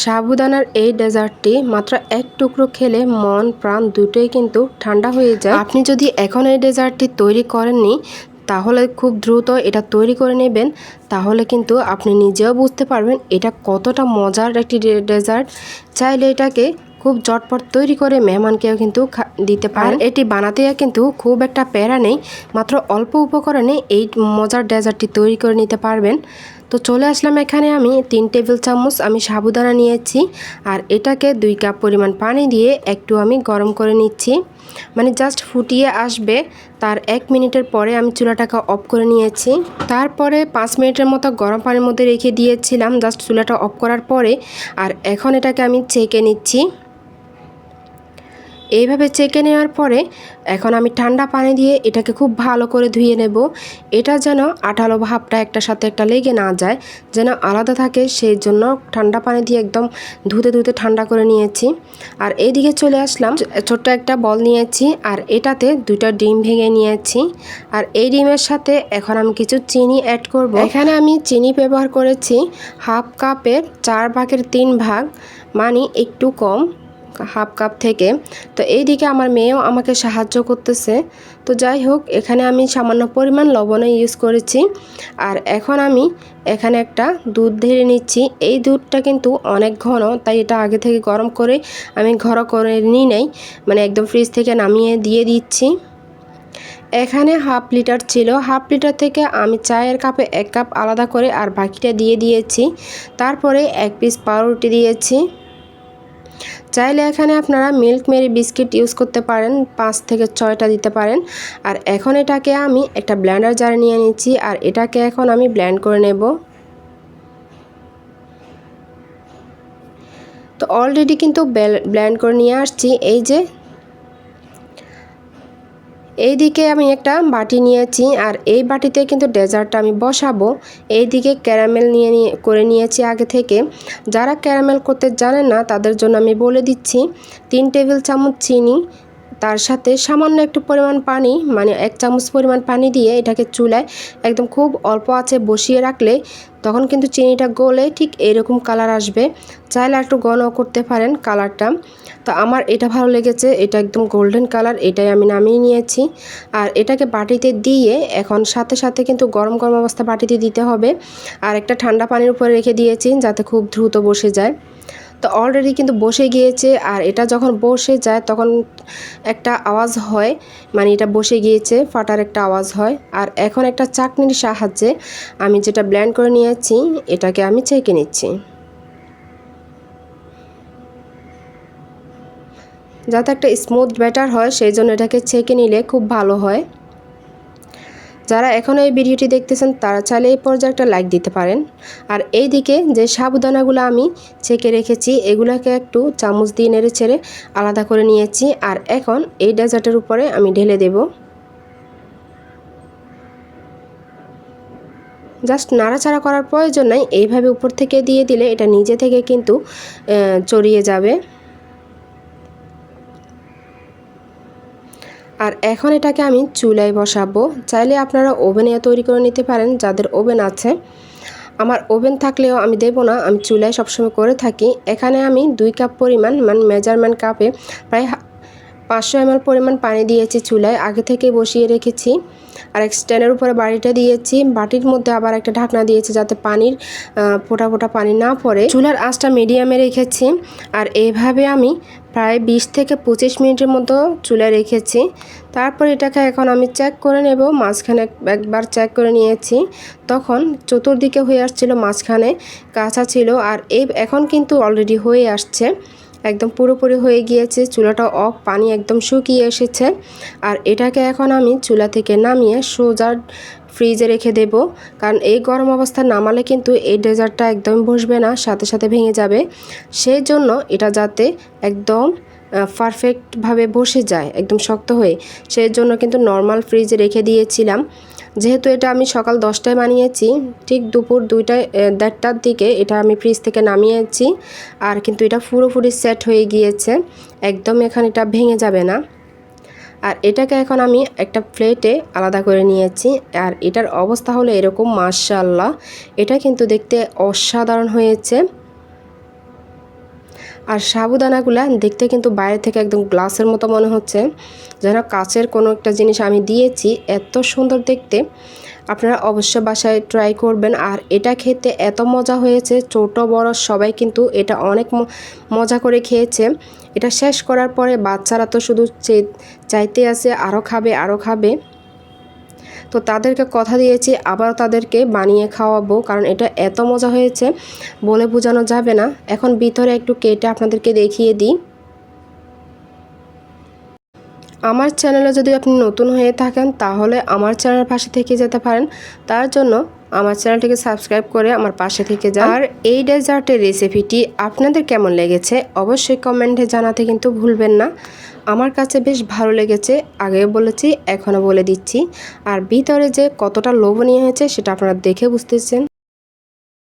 সাবুদানার এই ডেজার্টটি মাত্র এক টুকরো খেলে মন, প্রাণ দুটোই কিন্তু ঠান্ডা হয়ে যায়। আপনি যদি এখন এই ডেজার্টটি তৈরি করেননি, তাহলে খুব দ্রুত এটা তৈরি করে নেবেন। তাহলে কিন্তু আপনি নিজেও বুঝতে পারবেন এটা কতটা মজার একটি ডেজার্ট। চাইলে এটাকে খুব চটপট তৈরি করে মেহমানকেও কিন্তু দিতে পারেন। এটি বানাতে কিন্তু খুব একটা প্যারা নেই, মাত্র অল্প উপকরণে এই মজার ডেজার্টটি তৈরি করে নিতে পারবেন। তো চলে আসলাম এখানে আমি তিন টেবিল চামচ আমি সাবুদানা নিয়েছি আর এটাকে দুই কাপ পরিমাণ পানি দিয়ে একটু আমি গরম করে নিচ্ছি। মানে জাস্ট ফুটিয়ে আসবে। তার এক মিনিটের পরে আমি চুলাটাকে অফ করে নিয়েছি। তারপরে পাঁচ মিনিটের মতো গরম পানির মধ্যে রেখে দিয়েছিলাম জাস্ট চুলাটা অফ করার পরে। আর এখন এটাকে আমি চেকে নিচ্ছি। এইভাবে চেকে নেওয়ার পরে এখন আমি ঠান্ডা পানি দিয়ে এটাকে খুব ভালো করে ধুয়ে নেব। এটা যেন আঠালো ভাবটা একটার সাথে একটা লেগে না যায়, যেন আলাদা থাকে, সেই জন্য ঠান্ডা পানি দিয়ে একদম ধুতে ধুতে ঠান্ডা করে নিয়েছি। আর এইদিকে চলে আসলাম, ছোট্ট একটা বল নিয়েছি আর এটাতে দুইটা ডিম ভেঙে নিয়েছি। আর এই ডিমের সাথে এখন আমি কিছু চিনি অ্যাড করব। এখানে আমি চিনি ব্যবহার করেছি হাফ কাপের চার ভাগের তিন ভাগ মানে একটু কম। হাফ কাপ থেকে। তো এই দিকে আমার মেয়েও আমাকে সাহায্য করতেছে। তো যাই হোক, এখানে আমি সামান্য পরিমাণ লবণও ইউজ করেছি। আর এখন আমি এখানে একটা দুধ ঢেলে নিচ্ছি। এই দুধটা কিন্তু অনেক ঘন, তাই এটা আগে থেকে গরম করে আমি ঘর করে নিই নাই। মানে একদম ফ্রিজ থেকে নামিয়ে দিয়ে দিচ্ছি। এখানে হাফ লিটার ছিল। হাফ লিটার থেকে আমি চায়ের কাপে এক কাপ আলাদা করে আর বাকিটা দিয়ে দিয়েছি। তারপরে এক পিস পাউরুটি দিয়েছি। চাইলে এখানে আপনারা মিল্ক মেরি বিস্কিট ইউজ করতে পারেন, পাঁচ থেকে ছয়টা দিতে পারেন। আর এখন এটাকে আমি একটা ব্ল্যান্ডার জারে নিয়ে নিচ্ছি, আর এটাকে এখন আমি ব্ল্যান্ড করে নেব। তো অলরেডি কিন্তু ব্ল্যান্ড করে নিয়ে আসছি। এই যে এইদিকে আমি একটা বাটি নিয়েছি আর এই বাটিতে কিন্তু ডেজার্টটা আমি বসাবো। এই দিকে ক্যারামেল নিয়ে নিয়ে করে নিয়েছি আগে থেকে। যারা ক্যারামেল করতে জানে না তাদের জন্য আমি বলে দিচ্ছি, তিন টেবিল চামচ চিনি তার সাথে সামান্য একটু পরিমাণ পানি মানে এক চামচ পরিমাণ পানি দিয়ে এটাকে চুলায় একদম খুব অল্প আছে বসিয়ে রাখলে তখন কিন্তু চিনিটা গলে ঠিক এরকম কালার আসবে। চাইলে একটু ঘন করতে পারেন কালারটা। তো আমার এটা ভালো লেগেছে, এটা একদম গোল্ডেন কালার এটাই আমি নামিয়ে নিয়েছি। আর এটাকে বাটিতে দিয়ে এখন সাথে সাথে কিন্তু গরম গরম অবস্থা বাটিতে দিতে হবে। আর একটা ঠান্ডা পানির উপরে রেখে দিয়েছি যাতে খুব দ্রুত বসে যায়। তো অলরেডি কিন্তু বসে গিয়েছে, আর এটা যখন বসে যায় তখন একটা আওয়াজ হয় মানে এটা বসে গিয়েছে, ফাটার একটা আওয়াজ হয়। আর এখন একটা চাকনির সাহায্যে আমি যেটা ব্ল্যান্ড করে নিয়েছি, এটাকে আমি ছেঁকে নিচ্ছি। যাতে একটা স্মুথ ব্যাটার হয়, সেই জন্য এটাকে ছেঁকে নিলে খুব ভালো হয়। যারা এখনও এই ভিডিওটি দেখতেছেন, তারা চাইলে এই পর্যায়ে একটা লাইক দিতে পারেন। আর এই দিকে যে সাবুদানাগুলো আমি ছেঁকে রেখেছি, এগুলোকে একটু চামচ দিয়ে নেড়ে ছেড়ে আলাদা করে নিয়েছি। আর এখন এই ডেজার্টের উপরে আমি ঢেলে দেব। জাস্ট নাড়াচাড়া করার প্রয়োজন নাই, এইভাবে উপর থেকে দিয়ে দিলে এটা নিজে থেকে কিন্তু চড়িয়ে যাবে। আর এখন এটাকে আমি চুলায় বসাবো। চাইলে আপনারা ওভেনে তৈরি করে নিতে পারেন, যাদের ওভেন আছে। আমার ওভেন থাকলেও আমি দেব না, আমি চুলায় সবসময় করে থাকি। এখানে আমি দুই কাপ পরিমাণ মানে মেজারমেন্ট কাপে প্রায় পাঁচশো এমএল পরিমাণ পানি দিয়েছি চুলায়, আগে থেকে বসিয়ে রেখেছি। আর এক স্ট্যান্ডের উপরে বাড়িটা দিয়েছি। বাটির মধ্যে আবার একটা ঢাকনা দিয়েছি যাতে পানির ফোটা ফোটা পানি না পড়ে। চুলার আঁচটা মিডিয়ামে রেখেছি। আর এইভাবে আমি প্রায় বিশ থেকে পঁচিশ মিনিটের মতো চুলে রেখেছি। তারপর এটাকে এখন আমি চেক করে নেব। মাঝখানে একবার চেক করে নিয়েছি। তখন চতুর্দিকে হয়ে আসছিল মাঝখানে কাঁচা ছিল। আর এই এখন কিন্তু অলরেডি হয়ে আসছে। একদম পুরোপুরি হয়ে গিয়েছে, চুলাটা অফ পানি একদম শুকিয়ে এসেছে। আর এটাকে এখন আমি চুলা থেকে নামিয়ে সোজা ফ্রিজে রেখে দেব। কারণ এই গরম অবস্থা নামালে কিন্তু এই ডেজার্টটা একদম বসবে না, সাথে সাথে ভেঙে যাবে। সেই জন্য এটা যাতে একদম পারফেক্টভাবে বসে যায়, একদম শক্ত হয়ে। সেই জন্য কিন্তু নর্মাল ফ্রিজে রেখে দিয়েছিলাম। যেহেতু এটা আমি সকাল দশটায় বানিয়েছি, ঠিক দুপুর দুইটায় দেড়টার দিকে এটা আমি ফ্রিজ থেকে নামিয়েছি, আর কিন্তু এটা পুরোপুরি সেট হয়ে গিয়েছে, একদম এখানে এটা ভেঙে যাবে না। আর এটাকে এখন আমি একটা প্লেটে আলাদা করে নিয়েছি, আর এটার অবস্থা হলো এরকম মার্শাল্লাহ এটা কিন্তু দেখতে অসাধারণ হয়েছে। আর সাবুদানাগুলা দেখতে কিন্তু বাইরে থেকে একদম গ্লাসের মতো মনে হচ্ছে। যেন কাচের কোনো একটা জিনিস আমি দিয়েছি, এত সুন্দর দেখতে। আপনারা অবশ্য বাসায় ট্রাই করবেন। আর এটা খেতে এত মজা হয়েছে, ছোট, বড় সবাই কিন্তু এটা অনেক মজা করে খেয়েছে। এটা শেষ করার পরে বাচ্চারা তো শুধু চাইতে আছে আরও খাবে আরও খাবে। তো তাদেরকে কথা দিয়েছি, আবার তাদেরকে বানিয়ে খাওয়াবো, কারণ এটা এত মজা হয়েছে বলে বোঝানো যাবে না। এখন ভিতরে একটু কেটে আপনাদেরকে দেখিয়ে দিই। আমার চ্যানেলে যদি আপনি নতুন হয়ে থাকেন, তাহলে আমার চ্যানেলের পাশে থেকে যেতে পারেন। তার জন্য আমার চ্যানেলটিকে সাবস্ক্রাইব করে আমার পাশে থেকে যান। আর এই ডেজার্টের রেসিপিটি আপনাদের কেমন লেগেছে অবশ্যই কমেন্টে জানাতে কিন্তু ভুলবেন না। আমার কাছে বেশ ভালো লেগেছে, আগেও বলেছি, এখনও বলে দিচ্ছি। আর ভিতরে যে কতটা লোভনীয় হয়েছে সেটা আপনারা দেখে বুঝতেছেন।